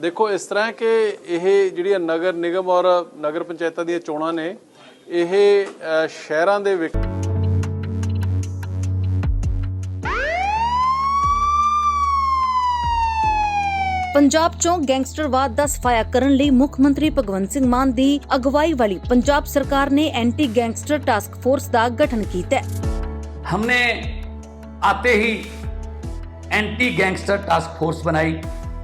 ਦੇਖੋ ਇਸ ਤਰ੍ਹਾਂ ਹੈ ਕਿ ਇਹ ਜਿਹੜੀਆਂ ਨਗਰ ਨਿਗਮ ਔਰ ਨਗਰ ਪੰਚਾਇਤਾਂ ਦੀਆਂ ਚੋਣਾਂ ਨੇ ਇਹ ਅ, ਸ਼ਹਿਰਾਂ ਦੇ ਵਿੱਚ ਪੰਜਾਬ 'ਚੋਂ ਗੈਂਗਸਟਰਵਾਦ ਦਾ ਸਫਾਇਆ ਕਰਨ ਲਈ ਮੁੱਖ ਮੰਤਰੀ ਭਗਵੰਤ ਸਿੰਘ ਮਾਨ ਦੀ ਅਗਵਾਈ ਵਾਲੀ ਪੰਜਾਬ ਸਰਕਾਰ ਨੇ ਐਂਟੀ ਗੈਂਗਸਟਰ ਟਾਸਕ ਫੋਰਸ ਦਾ ਗਠਨ ਕੀਤਾ ਹੈ हमने आते ही एंटी गैंगस्टर टास्क फोर्स बनाई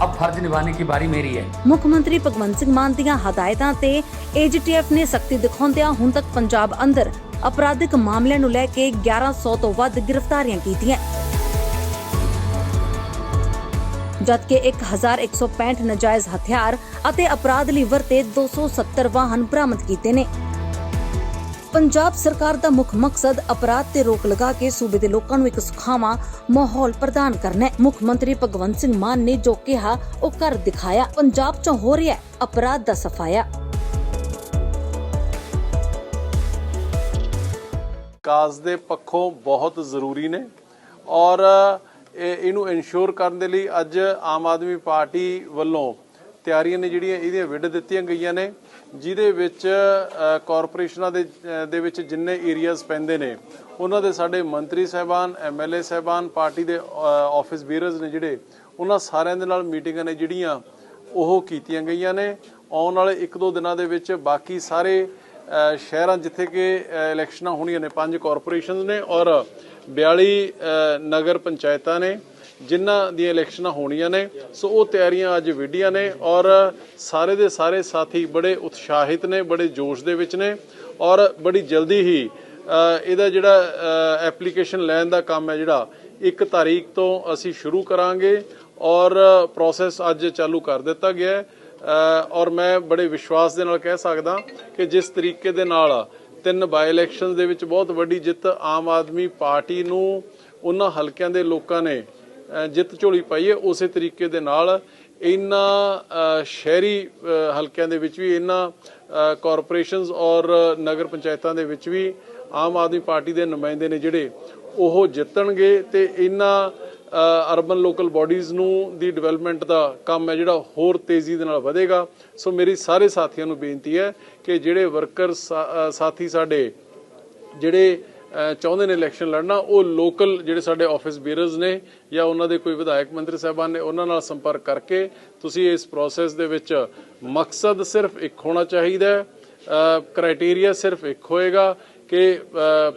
अब फर्ज निभाने की बारी मेरी है ਮੁੱਖ ਮੰਤਰੀ ਭਗਵੰਤ ਸਿੰਘ ਮਾਨ ਦੀਆਂ ਹਦਾਇਤਾਂ ਤੇ ਏਜੀਟੀਐਫ ਨੇ ਸਖਤੀ ਦਿਖਾਉਂਦਿਆਂ ਹੁਣ ਤੱਕ ਪੰਜਾਬ ਅੰਦਰ ਅਪਰਾਧਿਕ ਮਾਮਲਿਆਂ ਨੂੰ ਲੈ ਕੇ 1100 ਤੋਂ ਵੱਧ ਗ੍ਰਿਫਤਾਰੀਆਂ ਕੀਤੀਆਂ ਜਦਕਿ 1165 ਨਜਾਇਜ਼ ਹਥਿਆਰ ਅਤੇ ਅਪਰਾਧ ਲਈ ਵਰਤੇ 270 ਵਾਹਨ ਬਰਾਮਦ ਕੀਤੇ ਨੇ ਪੰਜਾਬ ਸਰਕਾਰ ਦਾ ਮੁੱਖ ਮਕਸਦ ਅਪਰਾਧ ਤੇ ਰੋਕ ਲਗਾ ਕੇ ਸੂਬੇ ਦੇ ਲੋਕਾਂ ਨੂੰ ਇੱਕ ਸੁਖਾਵਾਂ ਮਾਹੌਲ ਪ੍ਰਦਾਨ ਕਰਨਾ ਹੈ। ਮੁੱਖ ਮੰਤਰੀ ਭਗਵੰਤ ਸਿੰਘ ਮਾਨ ਨੇ ਜੋ ਕਿਹਾ, ਉਹ ਕਰ ਦਿਖਾਇਆ। ਪੰਜਾਬ 'ਚ ਹੋ ਰਿਹਾ ਅਪਰਾਧ ਦਾ ਸਫਾਇਆ। ਕਾਜ਼ ਦੇ ਪੱਖੋਂ ਬਹੁਤ ਜ਼ਰੂਰੀ ਨੇ ਔਰ ਇਹਨੂੰ ਇਨਸ਼ੋਰ ਕਰਨ ਦੇ ਲਈ ਅੱਜ ਆਮ ਆਦਮੀ ਪਾਰਟੀ ਵੱਲੋਂ ਤਿਆਰੀਆਂ ਨੇ ਜਿਹੜੀਆਂ ਇਹਦੀਆਂ ਵਿੱਢ ਦਿੱਤੀਆਂ ਗਈਆਂ ਨੇ। ਜਿਹਦੇ ਵਿੱਚ ਅ, ਕਾਰਪੋਰੇਸ਼ਨਾਂ ਦੇ ਦੇ ਵਿੱਚ ਜਿੰਨੇ ਏਰੀਆਜ਼ ਪੈਂਦੇ ਨੇ ਉਹਨਾਂ ਦੇ ਸਾਡੇ ਮੰਤਰੀ ਸਹਿਬਾਨ ਐਮਐਲਏ ਸਹਿਬਾਨ ਪਾਰਟੀ ਦੇ ਆਫਿਸ ਬੀਅਰਰਸ ਨੇ ਜਿਹੜੇ ਉਹਨਾਂ ਸਾਰਿਆਂ ਦੇ ਨਾਲ ਮੀਟਿੰਗਾਂ ਨੇ ਜਿਹੜੀਆਂ ਉਹ ਕੀਤੀਆਂ ਗਈਆਂ ਨੇ। ਆਉਣ ਵਾਲੇ 1-2 ਦਿਨਾਂ ਦੇ ਵਿੱਚ ਬਾਕੀ ਸਾਰੇ ਸ਼ਹਿਰਾਂ ਜਿੱਥੇ ਕਿ ਇਲੈਕਸ਼ਨਾਂ ਹੋਣੀਆਂ ਨੇ ਪੰਜ ਕਾਰਪੋਰੇਸ਼ਨਸ ਨੇ ਔਰ 42 ਨਗਰ ਪੰਚਾਇਤਾਂ ਨੇ। ਜਿਨ੍ਹਾਂ ਦੀਆਂ ਇਲੈਕਸ਼ਨਾਂ ਹੋਣੀਆਂ ਨੇ, ਸੋ ਉਹ ਤਿਆਰੀਆਂ ਅੱਜ ਵਿੱਢੀਆਂ ਨੇ ਔਰ ਸਾਰੇ ਦੇ ਸਾਰੇ ਸਾਥੀ ਬੜੇ ਉਤਸ਼ਾਹਿਤ ਨੇ, ਬੜੇ ਜੋਸ਼ ਦੇ ਵਿੱਚ ਨੇ ਔਰ ਬੜੀ ਜਲਦੀ ਹੀ ਇਹਦਾ ਜਿਹੜਾ ਐਪਲੀਕੇਸ਼ਨ ਲੈਣ ਦਾ ਕੰਮ ਹੈ ਜਿਹੜਾ 1 ਤਾਰੀਖ ਤੋਂ ਅਸੀਂ ਸ਼ੁਰੂ ਕਰਾਂਗੇ ਔਰ ਪ੍ਰੋਸੈਸ ਅੱਜ ਚਾਲੂ ਕਰ ਦਿੱਤਾ ਗਿਆ ਹੈ। ਔਰ ਮੈਂ ਬੜੇ ਵਿਸ਼ਵਾਸ ਦੇ ਨਾਲ ਕਹਿ ਸਕਦਾ ਕਿ ਜਿਸ ਤਰੀਕੇ ਦੇ ਨਾਲ ਤਿੰਨ ਬਾਈ ਇਲੈਕਸ਼ਨਸ ਦੇ ਵਿੱਚ ਬਹੁਤ ਵੱਡੀ ਜਿੱਤ ਆਮ ਆਦਮੀ ਪਾਰਟੀ ਨੂੰ, ਉਹਨਾਂ ਹਲਕਿਆਂ ਦੇ ਲੋਕਾਂ ਨੇ ਜਿੱਤ ਝੋਲੀ ਪਾਈਏ ਉਸੇ ਤਰੀਕੇ ਦੇ ਨਾਲ ਇਹਨਾਂ ਸ਼ਹਿਰੀ ਹਲਕਿਆਂ ਦੇ ਵਿੱਚ ਵੀ ਇਹਨਾਂ ਕਾਰਪੋਰੇਸ਼ਨਸ ਔਰ ਨਗਰ ਪੰਚਾਇਤਾਂ ਦੇ ਵਿੱਚ ਵੀ ਆਮ ਆਦਮੀ ਪਾਰਟੀ ਦੇ ਨੁਮਾਇੰਦੇ ਨੇ ਜਿਹੜੇ ਉਹ ਜਿੱਤਣਗੇ ਤੇ ਇਹਨਾਂ ਅਰਬਨ ਲੋਕਲ ਬਾਡੀਜ਼ ਨੂੰ ਦੀ ਡਿਵੈਲਪਮੈਂਟ ਦਾ ਕੰਮ ਹੈ ਜਿਹੜਾ ਹੋਰ ਤੇਜ਼ੀ ਦੇ ਨਾਲ ਵਧੇਗਾ। ਸੋ ਮੇਰੀ ਸਾਰੇ ਸਾਥੀਆਂ ਨੂੰ ਬੇਨਤੀ ਹੈ ਕਿ ਜਿਹੜੇ ਵਰਕਰ ਸਾਥੀ ਸਾਡੇ, ਜਿਹੜੇ ਚਾਹੁੰਦੇ ਨੇ ਇਲੈਕਸ਼ਨ ਲੜਨਾ, ਉਹ ਲੋਕਲ ਜਿਹੜੇ ਸਾਡੇ ਆਫਿਸ ਬੀਅਰਰਸ ਨੇ ਜਾਂ ਉਹਨਾਂ ਦੇ ਕੋਈ ਵਿਧਾਇਕ ਮੰਤਰੀ ਸਾਹਿਬਾਨ ਨੇ, ਉਹਨਾਂ ਨਾਲ ਸੰਪਰਕ ਕਰਕੇ ਤੁਸੀਂ ਇਸ ਪ੍ਰੋਸੈਸ ਦੇ ਵਿੱਚ ਮਕਸਦ ਸਿਰਫ ਇੱਕ ਹੋਣਾ ਚਾਹੀਦਾ ਹੈ ਕ੍ਰਾਈਟੇਰੀਆ ਸਿਰਫ ਇੱਕ ਹੋਏਗਾ ਕਿ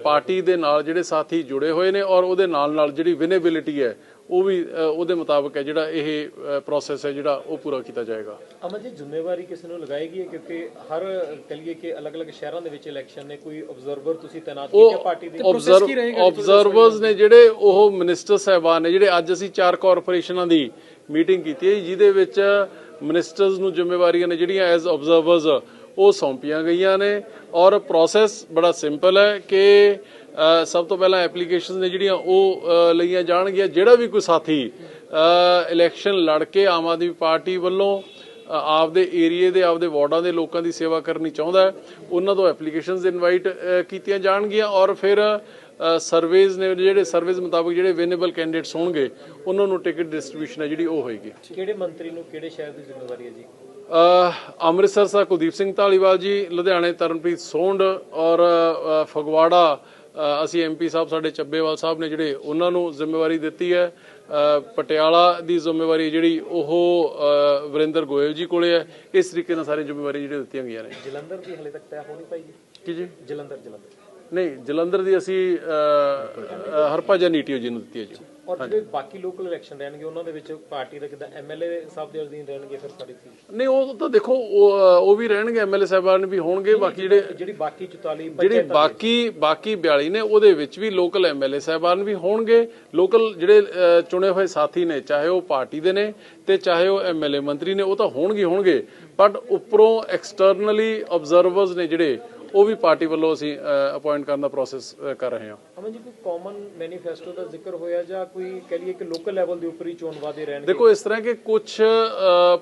ਪਾਰਟੀ ਦੇ ਨਾਲ ਜਿਹੜੇ ਸਾਥੀ ਜੁੜੇ ਹੋਏ ਨੇ ਔਰ ਉਹਦੇ ਨਾਲ ਨਾਲ ਜਿਹੜੀ ਵਿਨੇਬਿਲਿਟੀ ਹੈ ਉਹ ਵੀ ਉਹਦੇ ਮੁਤਾਬਕ ਹੈ ਜਿਹੜਾ ਇਹ ਪ੍ਰੋਸੈਸ ਹੈ ਜਿਹੜਾ ਉਹ ਪੂਰਾ ਕੀਤਾ ਜਾਏਗਾ। ਅਮਨ ਜੀ ਜ਼ਿੰਮੇਵਾਰੀ ਕਿਸ ਨੂੰ ਲਗਾਏਗੀ ਹੈ? ਕਿਉਂਕਿ ਹਰ ਕਹੀਏ ਕਿ ਅਲੱਗ-ਅਲੱਗ ਸ਼ਹਿਰਾਂ ਦੇ ਵਿੱਚ ਇਲੈਕਸ਼ਨ ਨੇ ਕੋਈ ਆਬਜ਼ਰਵਰ ਤੁਸੀਂ ਤਾਇਨਾਤ ਕੀਤੇ ਪਾਰਟੀ ਦੇ? ਆਬਜ਼ਰਵਰਸ ਨੇ ਜਿਹੜੇ ਉਹ ਮਿਨਿਸਟਰ ਸਾਹਿਬਾਨ ਨੇ ਜਿਹੜੇ ਅੱਜ ਅਸੀਂ ਚਾਰ ਕਾਰਪੋਰੇਸ਼ਨਾਂ ਦੀ ਮੀਟਿੰਗ ਕੀਤੀ ਹੈ ਜਿਹਦੇ ਵਿੱਚ ਮਿਨਿਸਟਰਸ ਨੂੰ ਜ਼ਿੰਮੇਵਾਰੀਆਂ ਨੇ ਜਿਹੜੀਆਂ ਐਜ਼ ਆਬਜ਼ਰਵਰਸ ਉਹ ਸੌਂਪੀਆਂ ਗਈਆਂ ਨੇ ਔਰ ਪ੍ਰੋਸੈਸ ਬੜਾ ਸਿੰਪਲ ਹੈ ਕਿ ਸਭ ਤੋਂ ਪਹਿਲਾਂ ਐਪਲੀਕੇਸ਼ਨਸ ਨੇ ਜਿਹੜੀਆਂ ਉਹ ਲਈਆਂ ਜਾਣਗੀਆਂ। ਜਿਹੜਾ ਵੀ ਕੋਈ ਸਾਥੀ ਇਲੈਕਸ਼ਨ ਲੜ ਕੇ ਆਮ ਆਦਮੀ ਪਾਰਟੀ ਵੱਲੋਂ ਆਪਦੇ ਏਰੀਏ ਦੇ, ਆਪਦੇ ਵਾਰਡਾਂ ਦੇ ਲੋਕਾਂ ਦੀ ਸੇਵਾ ਕਰਨੀ ਚਾਹੁੰਦਾ ਉਹਨਾਂ ਤੋਂ ਐਪਲੀਕੇਸ਼ਨਸ ਇਨਵਾਈਟ ਕੀਤੀਆਂ ਜਾਣਗੀਆਂ ਔਰ ਫਿਰ ਸਰਵੇਜ਼ ਨੇ ਜਿਹੜੇ ਸਰਵੇਜ਼ ਮੁਤਾਬਕ ਜਿਹੜੇ ਵਿਨੇਬਲ ਕੈਂਡੀਡੇਟਸ ਹੋਣਗੇ, ਉਹਨਾਂ ਨੂੰ ਟਿਕਟ ਡਿਸਟ੍ਰੀਬਿਊਸ਼ਨ ਹੈ ਜਿਹੜੀ ਉਹ ਹੋਏਗੀ। ਕਿਹੜੇ ਮੰਤਰੀ ਨੂੰ ਕਿਹੜੇ ਸ਼ਹਿਰ ਦੀ ਜ਼ਿੰਮੇਵਾਰੀ ਹੈ ਜੀ? ਅੰਮ੍ਰਿਤਸਰ ਸਾਹਿਬ ਕੁਲਦੀਪ ਸਿੰਘ ਢਾਲੀਵਾਲ ਜੀ ਲੁਧਿਆਣੇ ਤਰਨਪ੍ਰੀਤ ਸੋਂਡ ਔਰ ਫਗਵਾੜਾ ਅਸੀਂ ਐਮਪੀ ਸਾਹਿਬ ਸਾਡੇ ਚੱਬੇਵਾਲ ਸਾਹਿਬ ਨੇ ਜਿਹੜੇ ਉਹਨਾਂ ਨੂੰ ਜ਼ਿੰਮੇਵਾਰੀ ਦਿੱਤੀ ਹੈ। ਪਟਿਆਲਾ ਦੀ ਜ਼ਿੰਮੇਵਾਰੀ ਜਿਹੜੀ ਉਹ ਵਰਿੰਦਰ ਗੋਇਲ ਜੀ ਕੋਲੇ ਹੈ। ਇਸ ਤਰੀਕੇ ਨਾਲ ਸਾਰੀ ਜ਼ਿੰਮੇਵਾਰੀ ਜਿਹੜੀ ਦਿੱਤੀਆਂ ਗਈਆਂ ਨੇ। ਜਲੰਧਰ ਦੀ ਹਲੇ ਤੱਕ ਤੈਅ ਹੋ ਨਹੀਂ ਪਾਈ ਜੀ? ਕੀ ਜੀ? ਜਲੰਧਰ ਜਲੰਧਰ। ਨਹੀਂ ਜਲੰਧਰ ਦੀ ਅਸੀਂ ਹਰਭਜਨ ਨੀਟੀਓ ਜੀ ਨੂੰ ਦਿੱਤੀ ਹੈ ਜੀ। ਔਰ ਜਿਹੜੇ ਬਾਕੀ ਲੋਕਲ ਇਲੈਕਸ਼ਨ ਰਹਿਣਗੇ ਉਹਨਾਂ ਦੇ ਵਿੱਚ ਪਾਰਟੀ ਦਾ ਕਿਦਾਂ? ਐਮਐਲਏ ਸਾਹਿਬ ਦੇ ਅਧੀਨ ਰਹਿਣਗੇ ਫਿਰ ਸਾਡੀ ਸੀ ਨਹੀਂ ਉਹ ਤਾਂ ਦੇਖੋ ਉਹ ਵੀ ਰਹਿਣਗੇ ਐਮਐਲਏ ਸਾਹਿਬਾਨ ਵੀ ਹੋਣਗੇ ਬਾਕੀ ਜਿਹੜੇ ਜਿਹੜੀ ਬਾਕੀ 44 ਜਿਹੜੀ ਬਾਕੀ ਬਾਕੀ 42 ਨੇ ਉਹਦੇ ਵਿੱਚ ਵੀ ਲੋਕਲ ਐਮਐਲਏ ਸਾਹਿਬਾਨ ਵੀ ਹੋਣਗੇ। ਲੋਕਲ ਜਿਹੜੇ ਚੁਣੇ ਹੋਏ ਸਾਥੀ ਨੇ ਚਾਹੇ ਉਹ ਪਾਰਟੀ ਦੇ ਨੇ ਤੇ ਚਾਹੇ ਉਹ ਐਮਐਲਏ ਮੰਤਰੀ ਨੇ ਉਹ ਤਾਂ ਹੋਣਗੇ ਹੋਣਗੇ। ਬਟ ਉੱਪਰੋਂ ਐਕਸਟਰਨਲੀ ਆਬਜ਼ਰਵਰਸ ਨੇ ਜਿਹੜੇ ਉਹ ਵੀ ਪਾਰਟੀ ਵੱਲੋਂ ਅਸੀਂ ਅਪਾਇੰਟ ਕਰਨ ਦਾ ਪ੍ਰੋਸੈਸ ਕਰ ਰਹੇ ਹਾਂ। ਅਮਨ ਜੀ ਕੋਈ ਕਾਮਨ ਮੈਨੀਫੈਸਟੋ ਦਾ ਜ਼ਿਕਰ ਹੋਇਆ ਜਾਂ ਕੋਈ ਕਹ ਲਈਏ ਕਿ ਲੋਕਲ ਲੈਵਲ ਦੇ ਉੱਪਰ ਹੀ ਚੋਣ ਵਾਦੇ ਰਹਿਣਗੇ? ਦੇਖੋ ਇਸ ਤਰ੍ਹਾਂ ਕਿ ਕੁਝ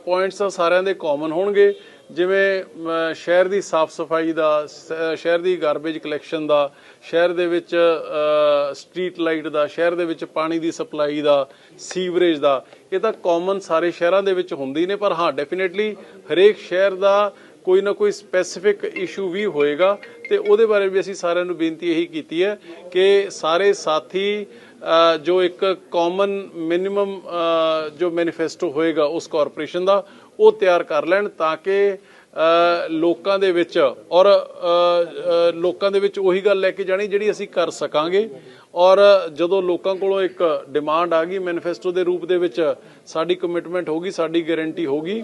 ਪੁਆਇੰਟਸ ਸਾਰਿਆਂ ਦੇ ਕਾਮਨ ਹੋਣਗੇ। ਜਿਵੇਂ ਸ਼ਹਿਰ ਦੀ ਸਾਫ਼ ਸਫ਼ਾਈ ਦਾ ਸ਼ਹਿਰ ਦੀ ਗਾਰਬੇਜ ਕਲੈਕਸ਼ਨ ਦਾ ਸ਼ਹਿਰ ਦੇ ਵਿੱਚ ਸਟਰੀਟ ਲਾਈਟ ਦਾ ਸ਼ਹਿਰ ਦੇ ਵਿੱਚ ਪਾਣੀ ਦੀ ਸਪਲਾਈ ਦਾ ਸੀਵਰੇਜ ਦਾ ਇਹ ਤਾਂ ਕਾਮਨ ਸਾਰੇ ਸ਼ਹਿਰਾਂ ਦੇ ਵਿੱਚ ਹੁੰਦੀ ਨੇ। ਪਰ ਹਾਂ ਡੈਫੀਨਿਟਲੀ ਹਰੇਕ ਸ਼ਹਿਰ ਦਾ ਕੋਈ ਨਾ ਕੋਈ ਸਪੈਸੀਫਿਕ ਇਸ਼ੂ ਵੀ ਹੋਏਗਾ ਤੇ ਉਹਦੇ ਬਾਰੇ ਵੀ ਅਸੀਂ ਸਾਰਿਆਂ ਨੂੰ ਬੇਨਤੀ ਇਹੀ ਕੀਤੀ ਹੈ ਕਿ ਸਾਰੇ ਸਾਥੀ ਜੋ ਇੱਕ ਕਾਮਨ ਮਿਨੀਮਮ ਜੋ ਮੈਨੀਫੈਸਟੋ ਹੋਏਗਾ ਉਸ ਕਾਰਪੋਰੇਸ਼ਨ ਦਾ, ਉਹ ਤਿਆਰ ਕਰ ਲੈਣ ਤਾਂ ਕਿ ਲੋਕਾਂ ਦੇ ਵਿੱਚ ਔਰ ਲੋਕਾਂ ਦੇ ਵਿੱਚ ਉਹੀ ਗੱਲ ਲੈ ਕੇ ਜਾਣੀ ਜਿਹੜੀ ਅਸੀਂ ਕਰ ਸਕਾਂਗੇ। ਔਰ ਜਦੋਂ ਲੋਕਾਂ ਕੋਲੋਂ ਇੱਕ ਡਿਮਾਂਡ ਆ ਗਈ ਮੈਨੀਫੈਸਟੋ ਦੇ ਰੂਪ ਦੇ ਵਿੱਚ, ਸਾਡੀ ਕਮਿਟਮੈਂਟ ਹੋਗੀ ਸਾਡੀ ਗਾਰੰਟੀ ਹੋਗੀ